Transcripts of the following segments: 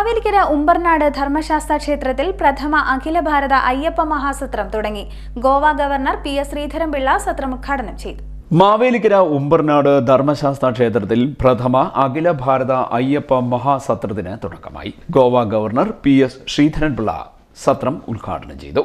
മാവേലിക്കര ഉമ്പർനാട് ധർമ്മശാസ്ത്ര ക്ഷേത്രത്തിൽ പ്രഥമ അഖില ഭാരത അയ്യപ്പ മഹാസത്രം തുടങ്ങി. Goa governor P S Sreedharan Pillai സത്രം ഉദ്ഘാടനം ചെയ്തു. മാവേലിക്കര ഉമ്പർനാട് ധർമ്മശാസ്ത്ര ക്ഷേത്രത്തിൽ പ്രഥമ അഖില ഭാരത അയ്യപ്പ മഹാസത്രത്തിന് തുടക്കമായി. Goa governor P S Sreedharan Pillai സത്രം ഉദ്ഘാടനം ചെയ്തു.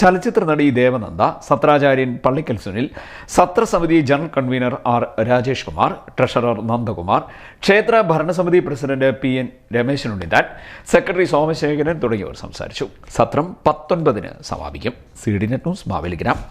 ചലച്ചിത്ര നടി ദേവനന്ദ സത്രാചാര്യൻ Pallikkal Sunil സത്രസമിതി general convener R Rajesh Kumar treasurer Nandakumar ക്ഷേത്ര ഭരണസമിതി president P N Ramesan Ramesan Unnithan secretary Somasekharan തുടങ്ങിയവർ സംസാരിച്ചു. സത്രം പത്തൊൻപതിന് സമാപിക്കും. C D net news മാവേലിഗ്രാം.